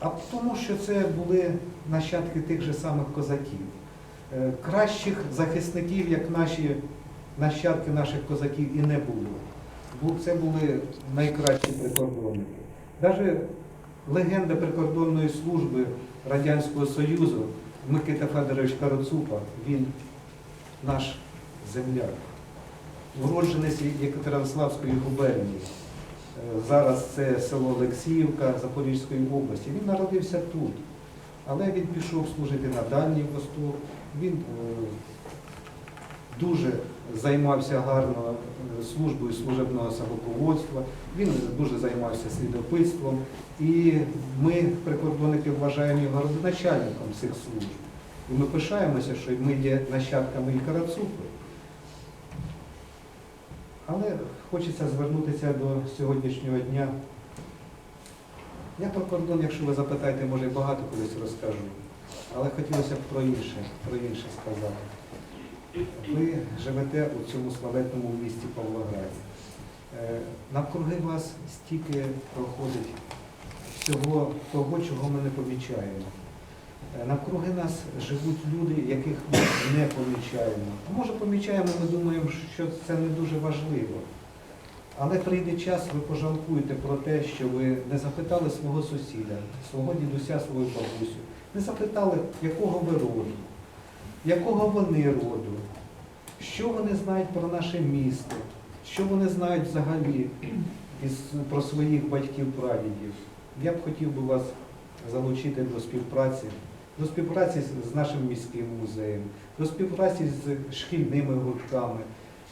А тому, що це були нащадки тих же самих козаків. Е, Кращих захисників, як наші нащадки наших козаків, і не було. Бу- Це були найкращі прикордонники. Навіть легенда прикордонної служби Радянського Союзу Микита Федорович Карацупа, він наш земляк, уродженець Єкатеринославської губернії. Зараз це село Олексіївка Запорізької області. Він народився тут, але він пішов служити на Дальній Восток. Він е, дуже займався гарно е, службою служебного собаководства, він дуже займався слідопитством. І ми, прикордонники, вважаємо його родоначальником цих служб. І ми пишаємося, що ми є нащадками і Карацупи. Але хочеться звернутися до сьогоднішнього дня. Я про кордон, якщо ви запитаєте, може і багато колись розкажу. Але хотілося б про інше, про інше сказати. Ви живете у цьому славетному місті Павлограді. Е, Навкруги вас стільки проходить всього того, чого ми не помічаємо. Е, Навкруги нас живуть люди, яких ми не помічаємо. А може помічаємо, ми думаємо, що це не дуже важливо. Але прийде час, ви пожалкуєте про те, що ви не запитали свого сусіда, свого дідуся, свою бабусю, не запитали, якого ви роду, якого вони роду, що вони знають про наше місто, що вони знають взагалі про своїх батьків, прадідів. Я б хотів би вас залучити до співпраці, до співпраці з- нашим міським музеєм, до співпраці з шкільними гуртками,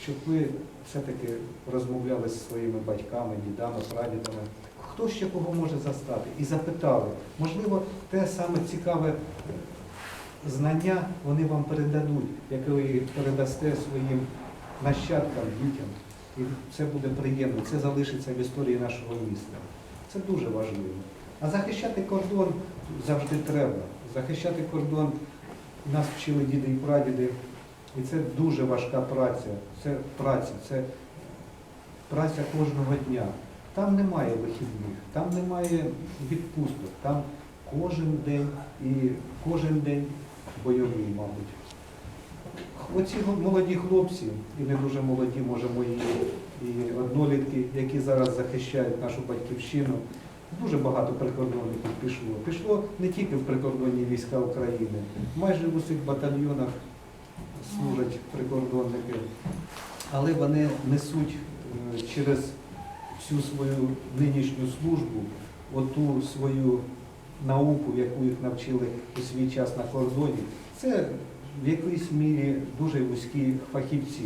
щоб ви все-таки розмовляли зі своїми батьками, дідами, прадідами. Хто ще кого може застати? І запитали. Можливо, те саме цікаве знання вони вам передадуть, яке ви передасте своїм нащадкам, дітям. І це буде приємно, це залишиться в історії нашого міста. Це дуже важливо. А захищати кордон завжди треба. Захищати кордон нас вчили діди і прадіди. І це дуже важка праця. Це праця, це праця кожного дня. Там немає вихідних, там немає відпусток, там кожен день і кожен день бойовий, мабуть. Оці молоді хлопці, і не дуже молоді, може, мої і однолітки, які зараз захищають нашу батьківщину, дуже багато прикордонників пішло. Пішло не тільки в прикордонні війська України, майже в усіх батальйонах служать прикордонники, але вони несуть е, через всю свою нинішню службу оту свою науку, яку їх навчили у свій час на кордоні. Це в якійсь мірі дуже вузькі фахівці.